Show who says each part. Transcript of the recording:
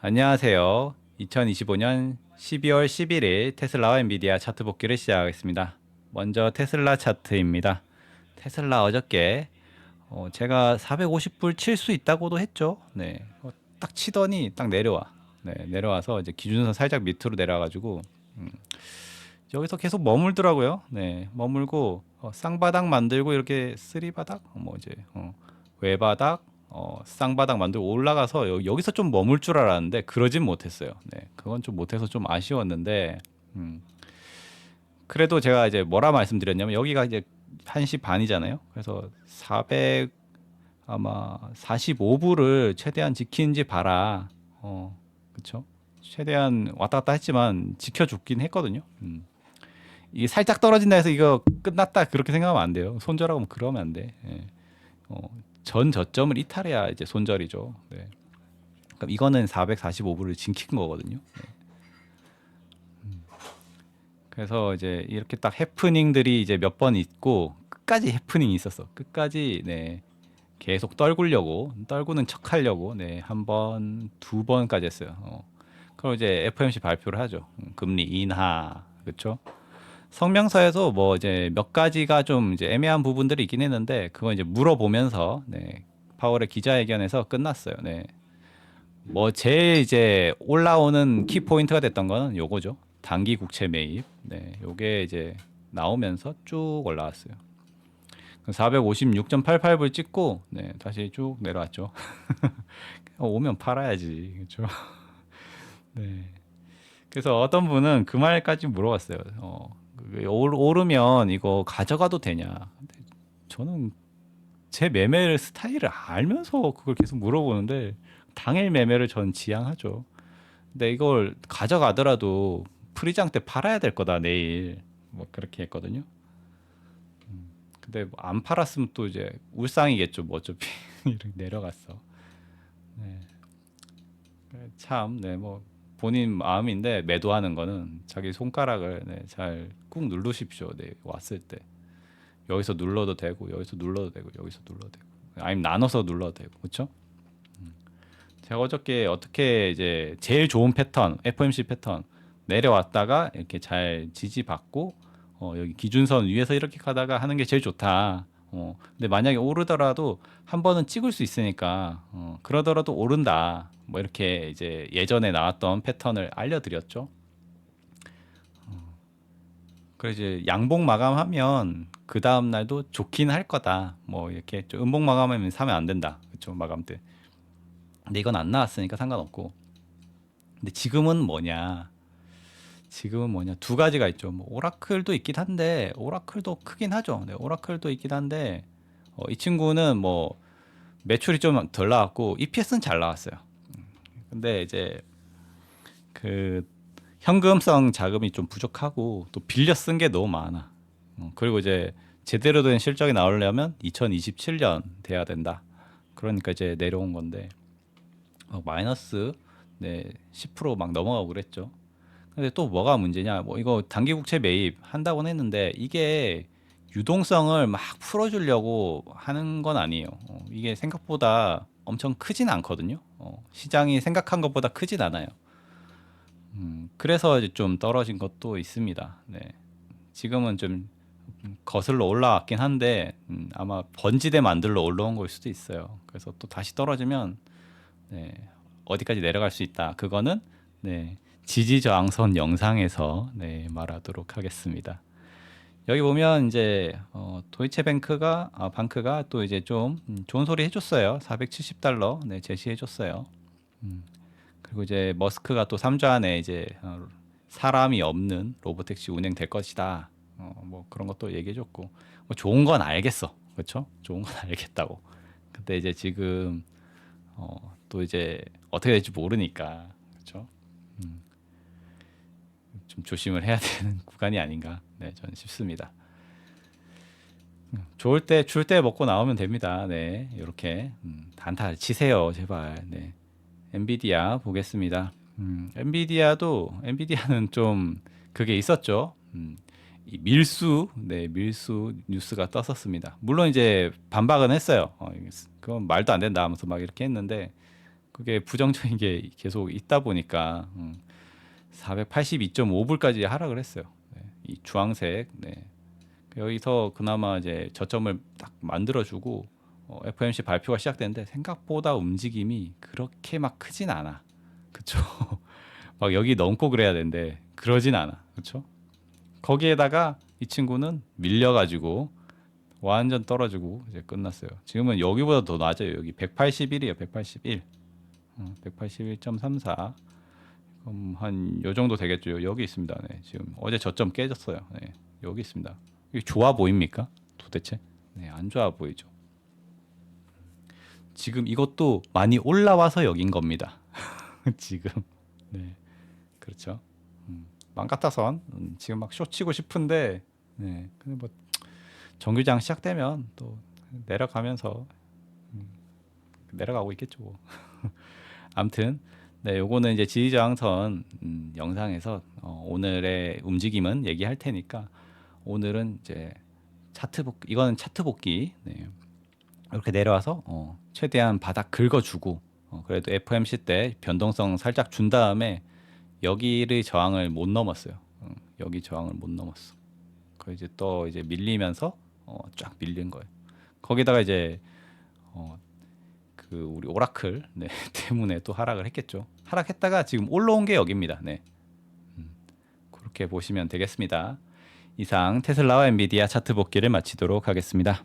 Speaker 1: 안녕하세요. 2025년 12월 11일 테슬라와 엔비디아 차트 복귀를 시작하겠습니다. 먼저 테슬라 차트입니다. 테슬라 어저께 어, 제가 450불 칠 수 있다고도 했죠. 네, 어, 딱 치더니 딱 내려와. 네, 내려와서 이제 기준선 살짝 밑으로 내려가지고 음, 여기서 계속 머물더라고요. 네, 머물고 어, 쌍바닥 만들고 이렇게 쓰리바닥, 어, 뭐 이제 어, 외바닥, 어, 쌍바닥 만들고 올라가서 여, 여기서 좀 머물 줄 알았는데 그러진 못했어요. 네, 그건 좀 못해서 좀 아쉬웠는데 음, 그래도 제가 이제 뭐라 말씀드렸냐면 여기가 이제 1시 반이잖아요. 그래서 400 아마 45부를 최대한 지키는지 봐라. 어, 그쵸? 최대한 왔다 갔다 했지만 지켜줬긴 했거든요. 음. 이게 살짝 떨어진다 해서 이거 끝났다 그렇게 생각하면 안 돼요. 손절하고 뭐 그러면 안 돼. 예. 어, 전 저점을 이탈해야 이제 손절이죠. 네. 그럼 이거는 445부를 지킨 거거든요. 네. 음. 그래서 이제 이렇게 딱 해프닝들이 이제 몇 번 있고 끝까지 해프닝이 있었어. 끝까지 네. 계속 떨구려고 떨구는 척하려고 네. 한 번, 두 번까지 했어요. 어. 그럼 이제 FOMC 발표를 하죠. 음, 금리 인하. 그렇죠? 성명서에서 뭐 이제 몇 가지가 좀 이제 애매한 부분들이 있긴 했는데 그건 이제 물어보면서 네. 파월의 기자회견에서 끝났어요. 네. 뭐 제일 이제 올라오는 키 포인트가 됐던 거는 요거죠. 단기 국채 매입. 네. 요게 이제 나오면서 쭉 올라왔어요. 456.88불 찍고 네, 다시 쭉 내려왔죠. 오면 팔아야지. 그렇죠? 네. 그래서 어떤 분은 그 말까지 물어봤어요. 어, 그 올- 오르면 이거 가져가도 되냐? 저는 제 매매 스타일을 알면서 그걸 계속 물어보는데 당일 매매를 전 지향하죠. 근데 이걸 가져가더라도 프리장 때 팔아야 될 거다 내일 뭐 그렇게 했거든요. 음, 근데 뭐안 팔았으면 또 이제 울상이겠죠. 뭐 어차피 내려갔어. 네. 참, 네, 뭐 본인 마음인데 매도하는 거는 자기 손가락을 네, 잘꾹 누르십시오. 네, 왔을 때 여기서 눌러도 되고 여기서 눌러도 되고 여기서 눌러도 되고 아니면 나눠서 눌러도 되고 그렇죠? 제가 어저께 어떻게 이제 제일 좋은 패턴 FOMC 패턴 내려왔다가 이렇게 잘 지지받고 어, 여기 기준선 위에서 이렇게 가다가 하는 게 제일 좋다. 어, 근데 만약에 오르더라도 한 번은 찍을 수 있으니까 어, 그러더라도 오른다. 뭐 이렇게 이제 예전에 나왔던 패턴을 알려드렸죠. 어, 그래서 이제 양봉 마감하면 그 다음 날도 좋긴 할 거다. 뭐 이렇게 좀 음봉 마감하면 사면 안 된다. 그렇죠 마감 때. 근데 이건 안 나왔으니까 상관없고. 근데 지금은 뭐냐? 지금은 뭐냐? 두 가지가 있죠. 뭐 오라클도 있긴 한데 오라클도 크긴 하죠. 네, 오라클도 있긴 한데 어, 이 친구는 뭐 매출이 좀 덜 나왔고 EPS는 잘 나왔어요. 음, 근데 이제 그 현금성 자금이 좀 부족하고 또 빌려 쓴 게 너무 많아. 어, 그리고 이제 제대로 된 실적이 나오려면 2027년 돼야 된다. 그러니까 이제 내려온 건데 어, 마이너스 네, 10%막 넘어가고 그랬죠. 근데 또 뭐가 문제냐? 뭐 이거 단기 국채 매입 한다고는 했는데 이게 유동성을 막 풀어주려고 하는 건 아니에요. 어, 이게 생각보다 엄청 크진 않거든요. 어, 시장이 생각한 것보다 크진 않아요. 음, 그래서 이제 좀 떨어진 것도 있습니다. 네. 지금은 좀 거슬러 올라왔긴 한데 음, 아마 번지대 만들러 올라온 걸 수도 있어요. 그래서 또 다시 떨어지면 네, 어디까지 내려갈 수 있다. 그거는 네, 지지 저항선 영상에서 네, 말하도록 하겠습니다. 여기 보면 이제 어, 도이체뱅크가 아, 방크가 또 이제 좀 음, 좋은 소리 해줬어요. 470달러 네, 제시해줬어요. 음, 그리고 이제 머스크가 또 3주 안에 이제 어, 사람이 없는 로보택시 운행될 것이다. 어, 뭐 그런 것도 얘기해줬고 뭐 좋은 건 알겠어, 그렇죠? 좋은 건 알겠다고. 근데 이제 지금 어, 또 이제 어떻게 될지 모르니까 그렇죠? 음, 좀 조심을 해야 되는 구간이 아닌가, 네, 저는 싶습니다. 음, 좋을 때 줄 때 먹고 나오면 됩니다. 네, 이렇게 음, 단타 치세요, 제발. 네, 엔비디아 보겠습니다. 음, 엔비디아도 엔비디아는 좀 그게 있었죠. 음, 이 밀수, 네, 밀수 뉴스가 떴었습니다. 물론 이제 반박은 했어요. 어, 그건 말도 안 된다 하면서 막 이렇게 했는데 그게 부정적인 게 계속 있다 보니까 음, 482.5불까지 하락을 했어요. 네, 이 주황색. 네. 여기서 그나마 이제 저점을 딱 만들어주고 어, FOMC 발표가 시작되는데 생각보다 움직임이 그렇게 막 크진 않아. 그쵸? 막 여기 넘고 그래야 되는데 그러진 않아. 그쵸? 거기에다가 이 친구는 밀려가지고 완전 떨어지고 이제 끝났어요. 지금은 여기보다 더 낮아요. 여기 181이에요. 181. 어, 181.34. 그럼 한요 정도 되겠죠. 여기 있습니다. 네, 지금 어제 저점 깨졌어요. 네, 여기 있습니다. 이게 좋아 보입니까? 도대체? 네, 안 좋아 보이죠. 지금 이것도 많이 올라와서 여긴 겁니다. 지금. 네. 그렇죠. 음, 맘 같아선 음, 지금 막 쇼치고 싶은데 네. 근데 뭐 정규장 시작되면 또 내려가면서 음, 내려가고 있겠죠. 뭐. 아무튼 네, 요거는 이제 지지저항선 음, 영상에서 어, 오늘의 움직임은 얘기할 테니까 오늘은 이제 차트 복 이거는 차트 복귀 네. 이렇게 내려와서 어, 최대한 바닥 긁어주고 어, 그래도 FOMC 때 변동성 살짝 준 다음에 여기를 저항을 못 넘었어요. 음, 여기 저항을 못 넘었어. 그 이제 또 이제 밀리면서 어, 쫙 밀린 거예요. 거기다가 이제 어, 그 우리 오라클 네, 때문에 또 하락을 했겠죠. 하락했다가 지금 올라온 게 여기입니다. 네. 음, 그렇게 보시면 되겠습니다. 이상 테슬라와 엔비디아 차트 복귀를 마치도록 하겠습니다.